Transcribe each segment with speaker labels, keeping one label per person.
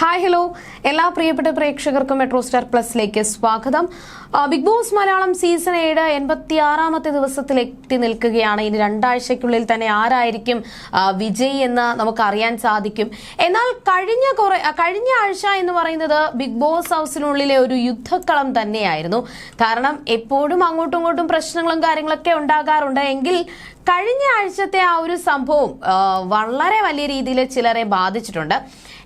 Speaker 1: Hi hello എല്ലാ പ്രിയപ്പെട്ട പ്രേക്ഷകർക്കും മെട്രോ സ്റ്റാർ പ്ലസിലേക്ക് സ്വാഗതം. ബിഗ് ബോസ് മലയാളം സീസൺ ഏഴ് എൺപത്തി ആറാമത്തെ ദിവസത്തിൽ എത്തി നിൽക്കുകയാണ്. ഇനി രണ്ടാഴ്ചയ്ക്കുള്ളിൽ തന്നെ ആരായിരിക്കും വിജയ് എന്ന് നമുക്ക് അറിയാൻ സാധിക്കും. എന്നാൽ കഴിഞ്ഞ കുറെ കഴിഞ്ഞ ആഴ്ച എന്ന് പറയുന്നത് ബിഗ് ബോസ് ഹൗസിനുള്ളിലെ ഒരു യുദ്ധക്കളം തന്നെയായിരുന്നു. കാരണം എപ്പോഴും അങ്ങോട്ടും ഇങ്ങോട്ടും പ്രശ്നങ്ങളും കാര്യങ്ങളൊക്കെ ഉണ്ടാകാറുണ്ട്. എങ്കിൽ കഴിഞ്ഞ ആഴ്ചത്തെ ആ ഒരു സംഭവം വളരെ വലിയ രീതിയിൽ ചിലരെ ബാധിച്ചിട്ടുണ്ട്.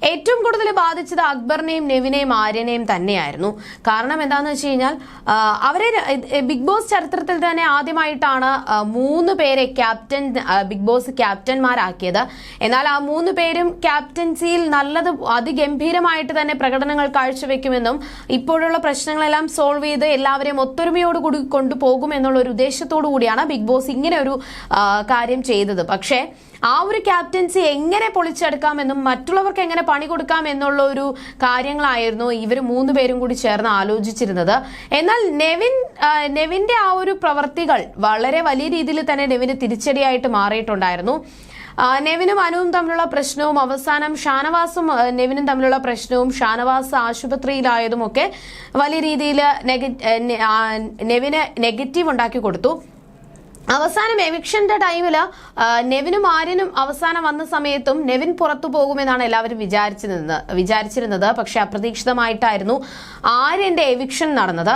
Speaker 1: ഏറ്റവും കൂടുതൽ ബാധിച്ചത് അക്ബറിനെയും നെവിനെയും ആര്യനെയും തന്നെയായിരുന്നു. കാരണം എന്താണെന്ന് വെച്ച് കഴിഞ്ഞാൽ അവരെ ബിഗ് ബോസ് ചരിത്രത്തിൽ തന്നെ ആദ്യമായിട്ടാണ് മൂന്ന് പേരെ ക്യാപ്റ്റൻ ബിഗ് ബോസ് ക്യാപ്റ്റന്മാരാക്കിയത്. എന്നാൽ ആ മൂന്ന് പേരും ക്യാപ്റ്റൻസിയിൽ നല്ലത് അതിഗംഭീരമായിട്ട് തന്നെ പ്രകടനങ്ങൾ കാഴ്ചവെക്കുമെന്നും ഇപ്പോഴുള്ള പ്രശ്നങ്ങളെല്ലാം സോൾവ് ചെയ്ത് എല്ലാവരെയും ഒത്തൊരുമയോട് കൂടി കൊണ്ടുപോകും എന്നുള്ള ഒരു ഉദ്ദേശത്തോടു കൂടിയാണ് ബിഗ് ബോസ് ഇങ്ങനെ ഒരു കാര്യം ചെയ്തത്. പക്ഷേ ആ ഒരു ക്യാപ്റ്റൻസി എങ്ങനെ പൊളിച്ചെടുക്കാമെന്നും മറ്റുള്ളവർക്ക് എങ്ങനെ പണി കൊടുക്കാം എന്നുള്ള ഒരു കാര്യങ്ങളായിരുന്നു ഇവർ മൂന്ന് പേരും കൂടി ചേർന്ന് ആലോചിച്ചിരുന്നത്. എന്നാൽ നെവിൻ നെവിന്റെ ആ ഒരു പ്രവർത്തികൾ വളരെ വലിയ രീതിയിൽ തന്നെ നെവിന് തിരിച്ചടിയായിട്ട് മാറിയിട്ടുണ്ടായിരുന്നു. നെവിനും അനുവും തമ്മിലുള്ള പ്രശ്നവും അവസാനം ഷാനവാസും നെവിനും തമ്മിലുള്ള പ്രശ്നവും ഷാനവാസ് ആശുപത്രിയിലായതുമൊക്കെ വലിയ രീതിയിൽ നെഗ നെവിന് നെഗറ്റീവ് ഉണ്ടാക്കി കൊടുത്തു. അവസാനം എവിക്ഷന്റെ ടൈമിൽ നെവിനും ആര്യനും അവസാനം വന്ന സമയത്തും നെവിൻ പുറത്തു പോകുമെന്നാണ് എല്ലാവരും വിചാരിച്ചിരുന്നത് വിചാരിച്ചിരുന്നത്. പക്ഷെ അപ്രതീക്ഷിതമായിട്ടായിരുന്നു ആര്യന്റെ എവിക്ഷൻ നടന്നത്.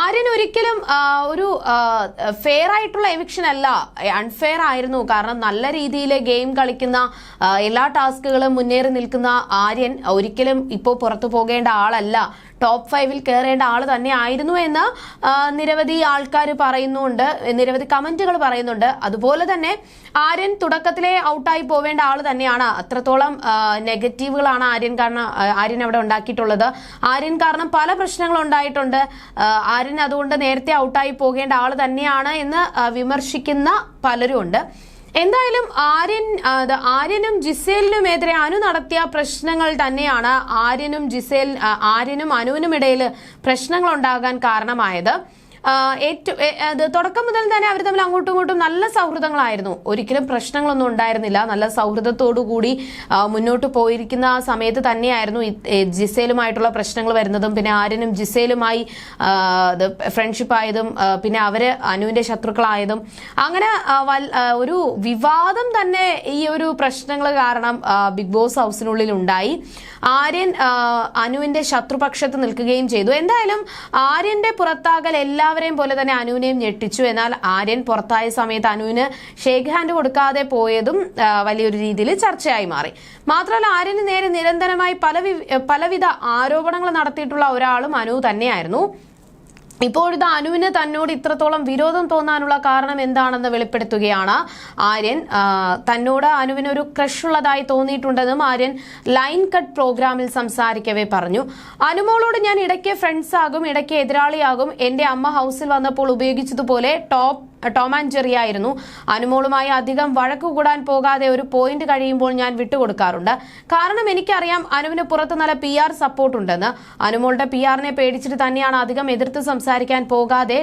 Speaker 1: ആര്യൻ ഒരിക്കലും ഒരു ഫെയർ ആയിട്ടുള്ള എവിക്ഷൻ അല്ല അൺഫെയർ ആയിരുന്നു. കാരണം നല്ല രീതിയിൽ ഗെയിം കളിക്കുന്ന എല്ലാ ടാസ്കുകളും മുന്നേറി നിൽക്കുന്ന ആര്യൻ ഒരിക്കലും ഇപ്പോൾ പുറത്തു പോകേണ്ട ആളല്ല. ടോപ്പ് ഫൈവിൽ കയറേണ്ട ആൾ തന്നെ ആയിരുന്നു എന്ന് നിരവധി ആൾക്കാർ പറയുന്നുണ്ട് നിരവധി കമന്റുകൾ പറയുന്നുണ്ട്. അതുപോലെ തന്നെ ആര്യൻ തുടക്കത്തിലെ ഔട്ടായി പോവേണ്ട ആൾ തന്നെയാണ്. അത്രത്തോളം നെഗറ്റീവുകളാണ് ആര്യൻ കാരണം ആര്യൻ അവിടെ ഉണ്ടാക്കിയിട്ടുള്ളത്. ആര്യൻ കാരണം പല പ്രശ്നങ്ങളും ഉണ്ടായിട്ടുണ്ട്. ആര്യൻ അതുകൊണ്ട് നേരത്തെ ഔട്ടായി പോകേണ്ട ആൾ തന്നെയാണ് എന്ന് വിമർശിക്കുന്ന പലരും ഉണ്ട് എന്തായാലും ആര്യൻ ആര്യനും ജിസേലിനും എതിരെ അനു നടത്തിയ പ്രശ്നങ്ങൾ തന്നെയാണ് ആര്യനും ജിസേൽ ആര്യനും അനുവിനും ഇടയിൽ പ്രശ്നങ്ങൾ ഉണ്ടാകാൻ കാരണമായത്. ഏറ്റവും തുടക്കം മുതൽ തന്നെ അവർ തമ്മിൽ അങ്ങോട്ടും ഇങ്ങോട്ടും നല്ല സൗഹൃദങ്ങളായിരുന്നു. ഒരിക്കലും പ്രശ്നങ്ങളൊന്നും ഉണ്ടായിരുന്നില്ല. നല്ല സൗഹൃദത്തോടു കൂടി മുന്നോട്ട് പോയിരിക്കുന്ന സമയത്ത് തന്നെയായിരുന്നു ജിസയിലുമായിട്ടുള്ള പ്രശ്നങ്ങൾ വരുന്നതും പിന്നെ ആര്യനും ജിസേലുമായി ഫ്രണ്ട്ഷിപ്പ് ആയതും പിന്നെ അവർ അനുവിന്റെ ശത്രുക്കളായതും. അങ്ങനെ ഒരു വിവാദം തന്നെ ഈ ഒരു പ്രശ്നങ്ങൾ കാരണം ബിഗ് ബോസ് ഹൗസിനുള്ളിൽ ഉണ്ടായി. ആര്യൻ അനുവിന്റെ ശത്രുപക്ഷത്ത് നിൽക്കുകയും ചെയ്തു. എന്തായാലും ആര്യന്റെ പുറത്താകൽ എല്ലാവരെയും പോലെ തന്നെ അനുവിനെയും ഞെട്ടിച്ചു. എന്നാൽ ആര്യൻ പുറത്തായ സമയത്ത് അനുവിന് ഷേക്ക് ഹാൻഡ് കൊടുക്കാതെ പോയതും വലിയൊരു രീതിയിൽ ചർച്ചയായി മാറി. മാത്രമല്ല ആര്യന് നേരെ നിരന്തരമായി പല പലവിധ ആരോപണങ്ങൾ നടത്തിയിട്ടുള്ള ഒരാളും അനു തന്നെയായിരുന്നു. ഇപ്പോഴിത് അനുവിന് തന്നോട് ഇത്രത്തോളം വിരോധം തോന്നാനുള്ള കാരണം എന്താണെന്ന് വെളിപ്പെടുത്തുകയാണ്. ആര്യൻ തന്നോട് അനുവിന് ഒരു ക്രഷ് ഉള്ളതായി തോന്നിയിട്ടുണ്ടെന്നും ആര്യൻ ലൈൻ കട്ട് പ്രോഗ്രാമിൽ സംസാരിക്കവേ പറഞ്ഞു. അനുമോളോട് ഞാൻ ഇടയ്ക്ക് ഫ്രണ്ട്സ് ആകും ഇടയ്ക്ക് എതിരാളിയാകും. എന്റെ അമ്മ ഹൗസിൽ വന്നപ്പോൾ ഉപയോഗിച്ചതുപോലെ ടോപ്പ് ടോം ആൻഡ് ജെറി ആയിരുന്നു. അനുമോളുമായി അധികം വഴക്ക് കൂടാൻ പോകാതെ ഒരു പോയിന്റ് കഴിയുമ്പോൾ ഞാൻ വിട്ടുകൊടുക്കാറുണ്ട്. കാരണം എനിക്കറിയാം അനുവിന് പുറത്ത് നല്ല പി ആർ സപ്പോർട്ട് ഉണ്ടെന്ന്. അനുമോളുടെ പി ആറിനെ പേടിച്ചിട്ട് തന്നെയാണ് അധികം എതിർത്ത് സംസാരിക്കാൻ പോകാതെ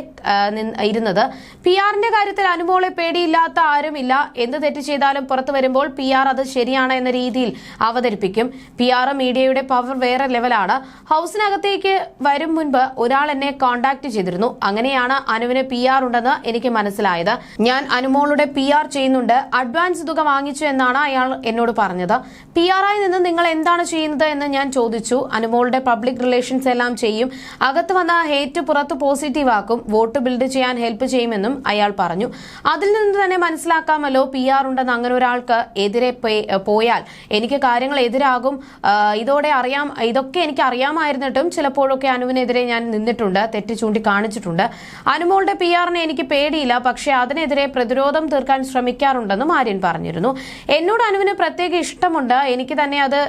Speaker 1: ഇരുന്നത്. പി ആറിന്റെ കാര്യത്തിൽ അനുമോളെ പേടിയില്ലാത്ത ആരുമില്ല. എന്ത് തെറ്റ് ചെയ്താലും പുറത്തു വരുമ്പോൾ പി ആർ അത് ശരിയാണ് എന്ന രീതിയിൽ അവതരിപ്പിക്കും. പി ആർ മീഡിയയുടെ പവർ വേറെ ലെവലാണ് ഹൗസിനകത്തേക്ക് വരും മുൻപ് ഒരാൾ എന്നെ കോണ്ടാക്ട് ചെയ്തിരുന്നു. അങ്ങനെയാണ് അനുവിന് പി ആർ ഉണ്ടെന്ന് എനിക്ക് മനസ്സിലായത്. ഞാൻ അനുമോളുടെ പി ആർ ചെയ്യുന്നുണ്ട്. അഡ്വാൻസ് തുക വാങ്ങിച്ചു എന്നാണ് അയാൾ എന്നോട് പറഞ്ഞത്. പി ആർ ആയി നിന്ന് നിങ്ങൾ എന്താണ് ചെയ്യുന്നത് എന്ന് ഞാൻ ചോദിച്ചു. അനുമോളുടെ പബ്ലിക് റിലേഷൻസ് എല്ലാം ചെയ്യും. അകത്ത് വന്ന ഹേറ്റ് പുറത്ത് പോസിറ്റീവ് ആക്കും. വോട്ട് ബിൽഡ് ചെയ്യാൻ ഹെൽപ്പ് ചെയ്യുമെന്നും അയാൾ പറഞ്ഞു. അതിൽ നിന്ന് തന്നെ മനസ്സിലാക്കാമല്ലോ പി ആർ ഉണ്ടെന്ന് അങ്ങനെ ഒരാൾക്ക് എതിരെ പോയാൽ. എനിക്ക് കാര്യങ്ങൾ എതിരാകും. ഇതോടെ അറിയാം ഇതൊക്കെ എനിക്ക് അറിയാമായിരുന്നിട്ടും ചിലപ്പോഴൊക്കെ അനുവിനെതിരെ ഞാൻ നിന്നിട്ടുണ്ട് തെറ്റ് ചൂണ്ടി കാണിച്ചിട്ടുണ്ട് അനുമോളുടെ പി ആറിനെ എനിക്ക് പേടിയില്ല. പക്ഷേ അതിനെതിരെ പ്രതിരോധം തീർക്കാൻ ശ്രമിക്കാറുണ്ടെന്നും ആര്യൻ പറഞ്ഞിരുന്നു. എന്നോട് അനുവിന് പ്രത്യേക ഇഷ്ടമുണ്ട്. എനിക്ക് തന്നെ അത്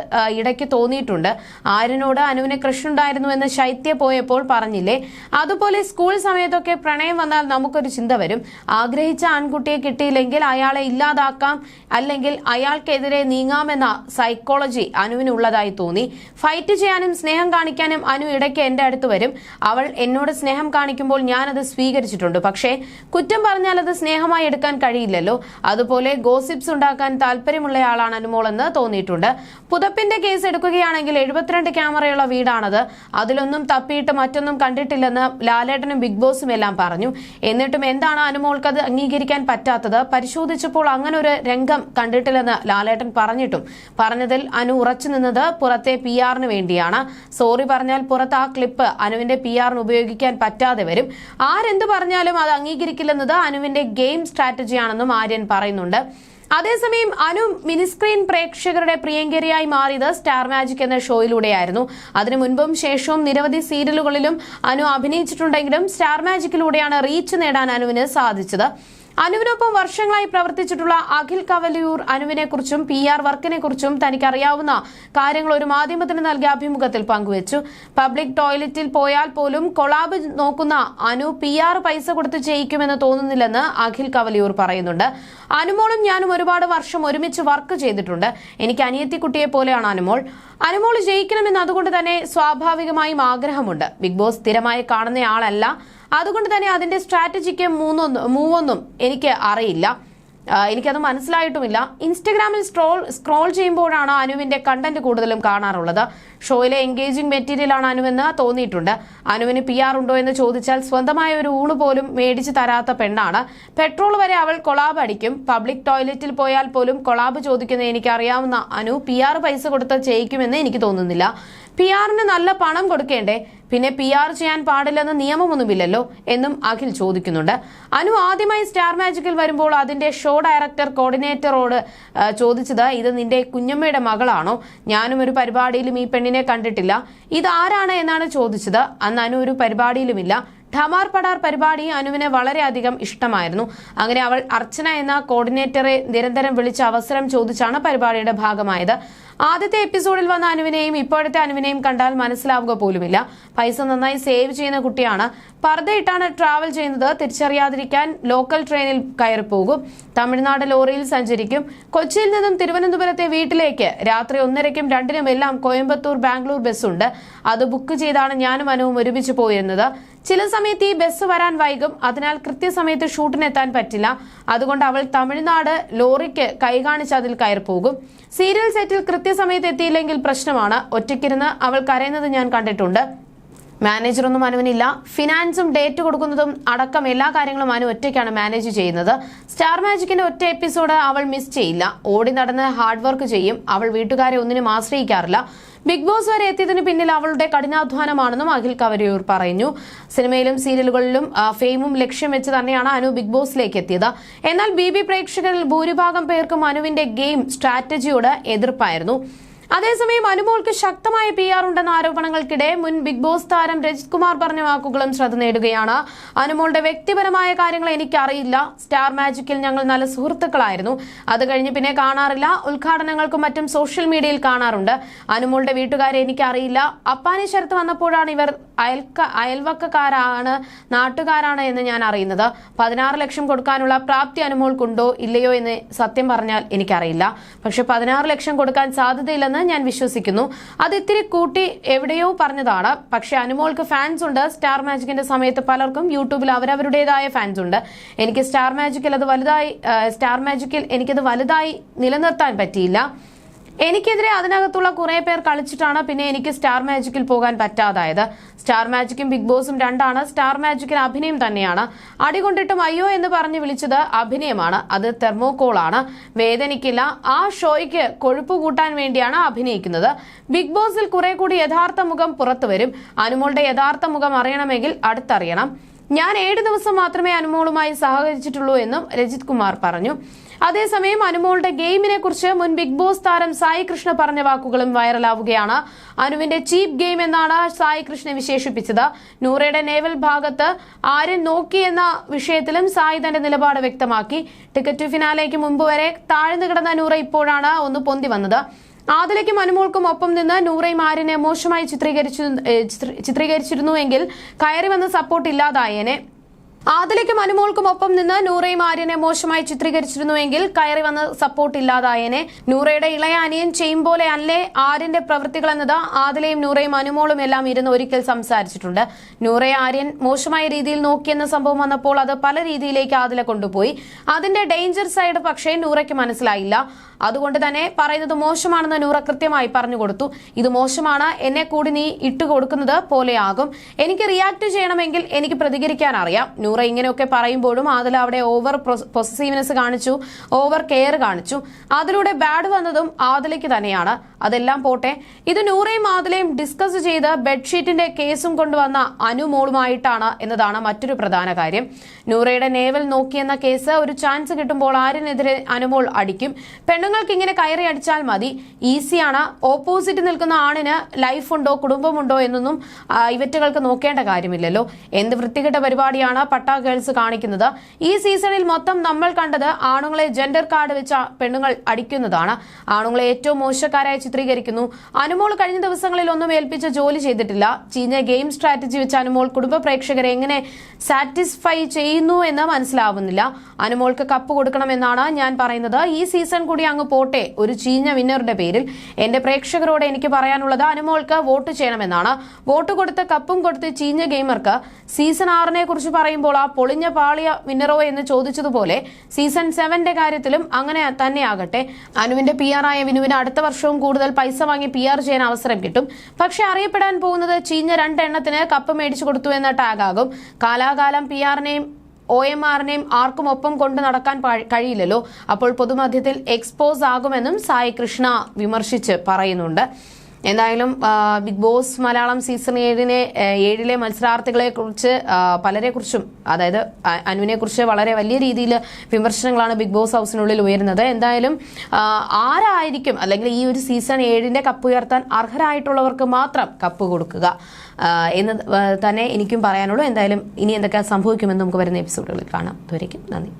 Speaker 1: ഇടയ്ക്ക് തോന്നിയിട്ടുണ്ട്. ആര്യനോട് അനുവിന് കൃഷ്ണുണ്ടായിരുന്നു എന്ന് ശൈത്യ പോയപ്പോൾ പറഞ്ഞില്ലേ അതുപോലെ സ്കൂൾ സമയത്തൊക്കെ പ്രണയം വന്നാൽ നമുക്കൊരു ചിന്ത വരും. ആഗ്രഹിച്ച ആൺകുട്ടിയെ കിട്ടിയില്ലെങ്കിൽ അയാളെ ഇല്ലാതാക്കാം അല്ലെങ്കിൽ അയാൾക്കെതിരെ നീങ്ങാമെന്ന സൈക്കോളജി അനുവിനുള്ളതായി തോന്നി. ഫൈറ്റ് ചെയ്യാനും സ്നേഹം കാണിക്കാനും അനു ഇടയ്ക്ക് എന്റെ അടുത്ത് വരും. അവൾ എന്നോട് സ്നേഹം കാണിക്കുമ്പോൾ ഞാനത് സ്വീകരിച്ചിട്ടുണ്ട്. പക്ഷേ കുറ്റം സത്യം പറഞ്ഞാൽ അത് സ്നേഹമായി എടുക്കാൻ കഴിയില്ലല്ലോ. അതുപോലെ ഗോസിപ്സ് ഉണ്ടാക്കാൻ താല്പര്യമുള്ളയാളാണ് അനുമോളെന്ന് തോന്നിയിട്ടുണ്ട്. പുതപ്പിന്റെ കേസ് എടുക്കുകയാണെങ്കിൽ എഴുപത്തിരണ്ട് ക്യാമറയുള്ള വീടാണത്. അതിലൊന്നും തപ്പിയിട്ട് മറ്റൊന്നും കണ്ടിട്ടില്ലെന്ന് ലാലേട്ടനും ബിഗ് ബോസും എല്ലാം പറഞ്ഞു. എന്നിട്ടും എന്താണ് അനുമോൾക്ക് അത് അംഗീകരിക്കാൻ പറ്റാത്തത്? പരിശോധിച്ചപ്പോൾ അങ്ങനെ ഒരു രംഗം കണ്ടിട്ടില്ലെന്ന് ലാലേട്ടൻ പറഞ്ഞിട്ടും. പറഞ്ഞതിൽ അനു ഉറച്ചു നിന്നത് പുറത്തെ പി ആറിന് വേണ്ടിയാണ്. സോറി പറഞ്ഞാൽ പുറത്ത് ആ ക്ലിപ്പ് അനുവിന്റെ പി ആറിന് ഉപയോഗിക്കാൻ പറ്റാതെ വരും. ആരെന്ത് പറഞ്ഞാലും അത് അംഗീകരിക്കില്ലെന്നത് അനുവിന്റെ ഗെയിം സ്ട്രാറ്റജിയാണെന്നും ആര്യൻ പറയുന്നുണ്ട്. അതേസമയം അനു മിനിസ്ക്രീൻ പ്രേക്ഷകരുടെ പ്രിയങ്കരിയായി മാറിയത് സ്റ്റാർ മാജിക് എന്ന ഷോയിലൂടെയായിരുന്നു. അതിനു മുൻപും ശേഷവും നിരവധി സീരിയലുകളിലും അനു അഭിനയിച്ചിട്ടുണ്ടെങ്കിലും സ്റ്റാർ മാജിക്കിലൂടെയാണ് റീച്ച് നേടാൻ അനുവിന് സാധിച്ചത്. അനുവിനൊപ്പം വർഷങ്ങളായി പ്രവർത്തിച്ചിട്ടുള്ള അഖിൽ കവലിയൂർ അനുവിനെക്കുറിച്ചും പി ആർ വർക്കിനെ കുറിച്ചും തനിക്ക് അറിയാവുന്ന കാര്യങ്ങൾ ഒരു മാധ്യമത്തിന് നൽകിയ അഭിമുഖത്തിൽ പങ്കുവച്ചു. പബ്ലിക് ടോയ്ലറ്റിൽ പോയാൽ പോലും കൊളാബ് നോക്കുന്ന അനു പി ആർ പൈസ കൊടുത്ത് ചെയ്യിക്കുമെന്ന് തോന്നുന്നില്ലെന്ന് അഖിൽ കവലിയൂർ പറയുന്നുണ്ട്. അനുമോളും ഞാനും ഒരുപാട് വർഷം ഒരുമിച്ച് വർക്ക് ചെയ്തിട്ടുണ്ട്. എനിക്ക് അനിയത്തിക്കുട്ടിയെ പോലെയാണ് അനുമോൾ. അനുമോൾ ജയിക്കണമെന്ന് അതുകൊണ്ട് തന്നെ സ്വാഭാവികമായും ആഗ്രഹമുണ്ട്. ബിഗ് ബോസ് സ്ഥിരമായി കാണുന്നയാളല്ല അതുകൊണ്ട് തന്നെ അതിന്റെ സ്ട്രാറ്റജിക്ക് മൂന്നൊന്നും മൂവൊന്നും എനിക്ക് അറിയില്ല. എനിക്കത് മനസ്സിലായിട്ടുമില്ല. ഇൻസ്റ്റഗ്രാമിൽ സ്ട്രോൾ സ്ക്രോൾ ചെയ്യുമ്പോഴാണ് അനുവിന്റെ കണ്ടന്റ് കൂടുതലും കാണാറുള്ളത്. ഷോയിലെ എൻഗേജിംഗ് മെറ്റീരിയൽ ആണ് അനുവെന്ന് തോന്നിയിട്ടുണ്ട്. അനുവിന് പി ആർ ഉണ്ടോ എന്ന് ചോദിച്ചാൽ സ്വന്തമായ ഒരു ഊണ് പോലും മേടിച്ചു തരാത്ത പെണ്ണാണ്. പെട്രോൾ വരെ അവൾ കൊളാബ് അടിക്കും. പബ്ലിക് ടോയ്ലറ്റിൽ പോയാൽ പോലും കൊളാബ് ചോദിക്കുന്ന എനിക്ക് അറിയാവുന്ന അനു പി ആർ പൈസ കൊടുത്ത് ചെയ്യിക്കുമെന്ന് എനിക്ക് തോന്നുന്നില്ല. പി ആറിന് നല്ല പണം കൊടുക്കേണ്ടേ? പിന്നെ പി ആർ ചെയ്യാൻ പാടില്ലെന്ന് നിയമമൊന്നുമില്ലല്ലോ എന്നും അഖിൽ ചോദിക്കുന്നുണ്ട്. അനു ആദ്യമായി സ്റ്റാർ മാജിക്കിൽ വരുമ്പോൾ അതിന്റെ ഷോ ഡയറക്ടർ കോർഡിനേറ്ററോട് ചോദിച്ചത് ഇത് നിന്റെ കുഞ്ഞമ്മയുടെ മകളാണോ? ഞാനും ഒരു പരിപാടിയിലും ഈ പെണ്ണിനെ കണ്ടിട്ടില്ല. ഇതാരാണ് എന്നാണ് ചോദിച്ചത്. അന്ന് അനു ഒരു പരിപാടിയിലുമില്ല. ഠമാർ പടാർ പരിപാടി അനുവിന് വളരെയധികം ഇഷ്ടമായിരുന്നു. അങ്ങനെ അവൾ അർച്ചന എന്ന കോർഡിനേറ്ററെ നിരന്തരം വിളിച്ച അവസരം ചോദിച്ചാണ് പരിപാടിയുടെ ഭാഗമായത്. ആദ്യത്തെ എപ്പിസോഡിൽ വന്ന അനുവിനെയും ഇപ്പോഴത്തെ അനുവിനെയും കണ്ടാൽ മനസ്സിലാവുക പോലുമില്ല. പൈസ നന്നായി സേവ് ചെയ്യുന്ന കുട്ടിയാണ്. പർദ്ദയിട്ടാണ് ട്രാവൽ ചെയ്യുന്നത്. തിരിച്ചറിയാതിരിക്കാൻ ലോക്കൽ ട്രെയിനിൽ കയറി പോകും. തമിഴ്നാട് ലോറിയിൽ സഞ്ചരിക്കും. കൊച്ചിയിൽ നിന്നും തിരുവനന്തപുരത്തെ വീട്ടിലേക്ക് രാത്രി ഒന്നരയ്ക്കും രണ്ടിനും എല്ലാം കോയമ്പത്തൂർ ബാംഗ്ലൂർ ബസ്സുണ്ട് അത് ബുക്ക് ചെയ്താണ് ഞാനും അനുവും ഒരുമിച്ച് പോയിരുന്നത്. ചില സമയത്ത് ഈ ബസ് വരാൻ വൈകും. അതിനാൽ കൃത്യസമയത്ത് ഷൂട്ടിനെത്താൻ പറ്റില്ല. അതുകൊണ്ട് അവൾ തമിഴ്നാട് ലോറിക്ക് കൈകാണിച്ച് അതിൽ കയറി പോകും. സീരിയൽ സെറ്റിൽ കൃത്യസമയത്ത് എത്തിയില്ലെങ്കിൽ പ്രശ്നമാണ്. ഒറ്റയ്ക്കിരുന്ന് അവൾ കരയുന്നത് ഞാൻ കണ്ടിട്ടുണ്ട്. മാനേജറൊന്നും അനുവിനില്ല. ഫിനാൻസും ഡേറ്റ് കൊടുക്കുന്നതും അടക്കം എല്ലാ കാര്യങ്ങളും അനു ഒറ്റയ്ക്കാണ് മാനേജ് ചെയ്യുന്നത്. സ്റ്റാർ മാജിക്കിന്റെ ഒറ്റ എപ്പിസോഡ് അവൾ മിസ് ചെയ്യില്ല. ഓടി നടന്ന് ഹാർഡ് വർക്ക് ചെയ്യും. അവൾ വീട്ടുകാരെ ഒന്നിനും ആശ്രയിക്കാറില്ല. ബിഗ് ബോസ് വരെ എത്തിയതിനു പിന്നിൽ അവളുടെ കഠിനാധ്വാനമാണെന്നും അഖിൽ കവരയൂർ പറഞ്ഞു. സിനിമയിലും സീരിയലുകളിലും ഫെയിമും ലക്ഷ്യം വെച്ച് തന്നെയാണ് അനു ബിഗ് ബോസിലേക്ക് എത്തിയത്. എന്നാൽ ബി പ്രേക്ഷകരിൽ ഭൂരിഭാഗം പേർക്കും അനുവിന്റെ ഗെയിം സ്ട്രാറ്റജിയോട് എതിർപ്പായിരുന്നു. അതേസമയം അനുമോൾക്ക് ശക്തമായ പി ആർ ഉണ്ടെന്ന ആരോപണങ്ങൾക്കിടെ മുൻ ബിഗ് ബോസ് താരം രജിത് കുമാർ പറഞ്ഞ വാക്കുകളും ശ്രദ്ധ നേടുകയാണ്. അനുമോളുടെ വ്യക്തിപരമായ കാര്യങ്ങൾ എനിക്കറിയില്ല. സ്റ്റാർ മാജിക്കിൽ ഞങ്ങൾ നല്ല സുഹൃത്തുക്കളായിരുന്നു. അത് കഴിഞ്ഞ് പിന്നെ കാണാറില്ല. ഉദ്ഘാടനങ്ങൾക്കും മറ്റും സോഷ്യൽ മീഡിയയിൽ കാണാറുണ്ട്. അനുമോളുടെ വീട്ടുകാരെ എനിക്കറിയില്ല. അപ്പാനി ശരത്ത് വന്നപ്പോഴാണ് ഇവർ അയൽക്ക അയൽവക്കക്കാരാണ് നാട്ടുകാരാണ് എന്ന് ഞാൻ അറിയുന്നത്. പതിനാറ് ലക്ഷം കൊടുക്കാനുള്ള പ്രാപ്തി അനുമോൾക്കുണ്ടോ ഇല്ലയോ എന്ന് സത്യം പറഞ്ഞാൽ എനിക്കറിയില്ല. പക്ഷെ പതിനാറ് ലക്ഷം കൊടുക്കാൻ സാധ്യതയില്ലെന്ന് ഞാൻ വിശ്വസിക്കുന്നു. അത് ഇത്തിരി കൂട്ടി എവിടെയോ പറഞ്ഞതാണ്. പക്ഷെ അനുമോൾക്ക് ഫാൻസ് ഉണ്ട്. സ്റ്റാർ മാജിക്കിന്റെ സമയത്ത് പലർക്കും യൂട്യൂബിൽ അവരവരുടേതായ ഫാൻസ് ഉണ്ട്. എനിക്ക് സ്റ്റാർ മാജിക്കിൽ അത് വലുതായി സ്റ്റാർ മാജിക്കിൽ എനിക്കത് വലുതായി നിലനിർത്താൻ പറ്റിയില്ല. എനിക്കെതിരെ അതിനകത്തുള്ള കുറെ പേർ കളിച്ചിട്ടാണ് പിന്നെ എനിക്ക് സ്റ്റാർ മാജിക്കിൽ പോകാൻ പറ്റാതായത്. സ്റ്റാർ മാജിക്കും ബിഗ് ബോസും രണ്ടാണ്. സ്റ്റാർ മാജിക്കിൽ അഭിനയം തന്നെയാണ്. അടികൊണ്ടിട്ടും അയ്യോ എന്ന് പറഞ്ഞ് വിളിച്ചത് അഭിനയമാണ്. അത് തെർമോകോൾ ആണ് വേദനിക്കില്ല. ആ ഷോയ്ക്ക് കൊഴുപ്പ് കൂട്ടാൻ വേണ്ടിയാണ് അഭിനയിക്കുന്നത്. ബിഗ് ബോസിൽ കുറെ കൂടി യഥാർത്ഥ മുഖം പുറത്തു വരും. അനുമോളുടെ യഥാർത്ഥ മുഖം അറിയണമെങ്കിൽ അടുത്തറിയണം. ഞാൻ ഏഴ് ദിവസം മാത്രമേ അനുമോളുമായി സഹകരിച്ചിട്ടുള്ളൂ എന്നും രജിത് കുമാർ പറഞ്ഞു. അതേസമയം അനുമോളുടെ ഗെയിമിനെ കുറിച്ച് മുൻ ബിഗ് ബോസ് താരം സായി കൃഷ്ണ പറഞ്ഞ വാക്കുകളും വൈറലാവുകയാണ്. അനുവിന്റെ ചീപ്പ് ഗെയിം എന്നാണ് സായി കൃഷ്ണ വിശേഷിപ്പിച്ചത്. നൂറയുടെ നേവൽ ഭാഗത്ത് നോക്കി എന്ന വിഷയത്തിലും സായി തന്റെ നിലപാട് വ്യക്തമാക്കി. ടിക്കറ്റ് ഫിനാലേക്ക് മുമ്പ് വരെ താഴ്ന്നു കിടന്ന നൂറ ഇപ്പോഴാണ് ഒന്ന് പൊന്തി വന്നത്. ആദിലയ്ക്കും അനുമോൾക്കും ഒപ്പം നിന്ന് നൂറയും ആര്യനെ മോശമായി ചിത്രീകരിച്ചു ചിത്രീകരിച്ചിരുന്നുവെങ്കിൽ കയറി വന്ന് സപ്പോർട്ട് ഇല്ലാതായേനെ. ആദിലയ്ക്കും അനുമോൾക്കും ഒപ്പം നിന്ന് നൂറയും ആര്യനെ മോശമായി ചിത്രീകരിച്ചിരുന്നുവെങ്കിൽ കയറി വന്ന് സപ്പോർട്ട് ഇല്ലാതായനെ. നൂറയുടെ ഇളയ അനിയൻ ചെയ്യും പോലെ അല്ലേ ആര്യന്റെ പ്രവൃത്തികൾ എന്നത്? ആദിലയും നൂറയും അനുമോളും എല്ലാം ഇരുന്ന് ഒരിക്കൽ സംസാരിച്ചിട്ടുണ്ട്. നൂറയെ ആര്യൻ മോശമായ രീതിയിൽ നോക്കിയെന്ന സംഭവം വന്നപ്പോൾ അത് പല രീതിയിലേക്ക് ആദില കൊണ്ടുപോയി. അതിന്റെ ഡേഞ്ചർ സൈഡ് പക്ഷേ നൂറയ്ക്ക് മനസ്സിലായില്ല. അതുകൊണ്ട് തന്നെ പറയുന്നത് മോശമാണെന്ന് നൂറ കൃത്യമായി പറഞ്ഞു കൊടുത്തു. ഇത് മോശമാണ്. എന്നെ കൂടി നീ ഇട്ടുകൊടുക്കുന്നത് പോലെയാകും. എനിക്ക് റിയാക്ട് ചെയ്യണമെങ്കിൽ എനിക്ക് പ്രതികരിക്കാൻ അറിയാം. നൂറ ഇങ്ങനെയൊക്കെ പറയുമ്പോഴും അതിൽ അവിടെ ഓവർ പൊസസീവ്നെസ് കാണിച്ചു ഓവർ കെയർ കാണിച്ചു. അതിലൂടെ ബാഡ് വന്നതും ആദിലയ്ക്ക് തന്നെയാണ്. അതെല്ലാം പോട്ടെ. ഇത് നൂറയും ആദിലയും ഡിസ്കസ് ചെയ്ത് ബെഡ്ഷീറ്റിന്റെ കേസും കൊണ്ടുവന്ന അനുമോളുമായിട്ടാണ് എന്നതാണ് മറ്റൊരു പ്രധാന കാര്യം. നൂറയുടെ നേവൽ നോക്കിയെന്ന കേസ് ഒരു ചാൻസ് കിട്ടുമ്പോൾ ആരിനെതിരെ അനുമോൾ അടിക്കും. പെണ്ണുങ്ങൾക്ക് ഇങ്ങനെ കയറി അടിച്ചാൽ മതി. ഈസിയാണ്. ഓപ്പോസിറ്റ് നിൽക്കുന്ന ആണിന് ലൈഫുണ്ടോ കുടുംബമുണ്ടോ എന്നൊന്നും ഇവറ്റുകൾക്ക് നോക്കേണ്ട കാര്യമില്ലല്ലോ. എന്ത് വൃത്തികെട്ട പരിപാടിയാണ് പട്ടാ ഗേൾസ് കാണിക്കുന്നത്. ഈ സീസണിൽ മൊത്തം നമ്മൾ കണ്ടത് ആണുങ്ങളെ ജെൻഡർ കാർഡ് വെച്ച പെണ്ണുങ്ങൾ അടിക്കുന്നതാണ്. ആണുങ്ങളെ ഏറ്റവും മോശക്കാരായി ചിത്രീകരിക്കുന്നു. അനുമോൾ കഴിഞ്ഞ ദിവസങ്ങളിൽ ഒന്നും ഏൽപ്പിച്ച ജോലി ചെയ്തിട്ടില്ല. ചീഞ്ഞ ഗെയിം സ്ട്രാറ്റജി വെച്ച അനുമോൾ കുടുംബ പ്രേക്ഷകരെ എങ്ങനെ സാറ്റിസ്ഫൈ ചെയ്യുന്നു എന്ന് മനസ്സിലാവുന്നില്ല. അനുമോൾക്ക് കപ്പ് കൊടുക്കണമെന്നാണ് ഞാൻ പറയുന്നത്. ഈ സീസൺ കൂടി അങ്ങ് പോട്ടെ. ഒരു ചീഞ്ഞ വിന്നറുടെ പേരിൽ. എന്റെ പ്രേക്ഷകരോട് എനിക്ക് പറയാനുള്ളത് അനുമോൾക്ക് വോട്ട് ചെയ്യണമെന്നാണ്. വോട്ട് കൊടുത്ത് കപ്പും കൊടുത്ത് ചീഞ്ഞ ഗെയിമർക്ക് സീസൺ ആറിനെ കുറിച്ച് പറയുമ്പോൾ ആ പൊളിഞ്ഞ പാളിയ വിന്നറോ എന്ന് ചോദിച്ചതുപോലെ സീസൺ സെവന്റെ കാര്യത്തിലും അങ്ങനെ തന്നെയാകട്ടെ. അനുവിന്റെ പി ആർ ആയ വിനുവിന് അടുത്ത വർഷവും കൂടുതൽ പൈസ വാങ്ങി പി ആർ ചെയ്യാൻ അവസരം കിട്ടും. പക്ഷെ അറിയപ്പെടാൻ പോകുന്നത് ചീഞ്ഞ രണ്ടെണ്ണത്തിന് കപ്പ് മേടിച്ചു കൊടുത്തു എന്ന ടാഗാകും കാലാകാലം പി ആറിനെയും ഒ എം ആറിനെയും ആർക്കും ഒപ്പം കൊണ്ട് നടക്കാൻ കഴിയില്ലല്ലോ. അപ്പോൾ പൊതുമധ്യത്തിൽ എക്സ്പോസ് ആകുമെന്നും സായി കൃഷ്ണ വിമർശിച്ച് പറയുന്നുണ്ട്. എന്തായാലും ബിഗ് ബോസ് മലയാളം സീസൺ ഏഴിനെ ഏഴിലെ മത്സരാർത്ഥികളെ കുറിച്ച് പലരെ കുറിച്ചും അതായത് അനുവിനെ കുറിച്ച് വളരെ വലിയ രീതിയിൽ വിമർശനങ്ങളാണ് ബിഗ് ബോസ് ഹൗസിനുള്ളിൽ ഉയരുന്നത്. എന്തായാലും ആരായിരിക്കും അല്ലെങ്കിൽ ഈ ഒരു സീസൺ ഏഴിന്റെ കപ്പ് ഉയർത്താൻ അർഹരായിട്ടുള്ളവർക്ക് മാത്രം കപ്പ് കൊടുക്കുക എന്ന് തന്നെ എനിക്കും പറയാനുള്ളൂ. എന്തായാലും ഇനി എന്തൊക്കെ സംഭവിക്കുമെന്ന് നമുക്ക് വരുന്ന എപ്പിസോഡുകളിൽ കാണാം. ഇതുവരേക്കും നന്ദി.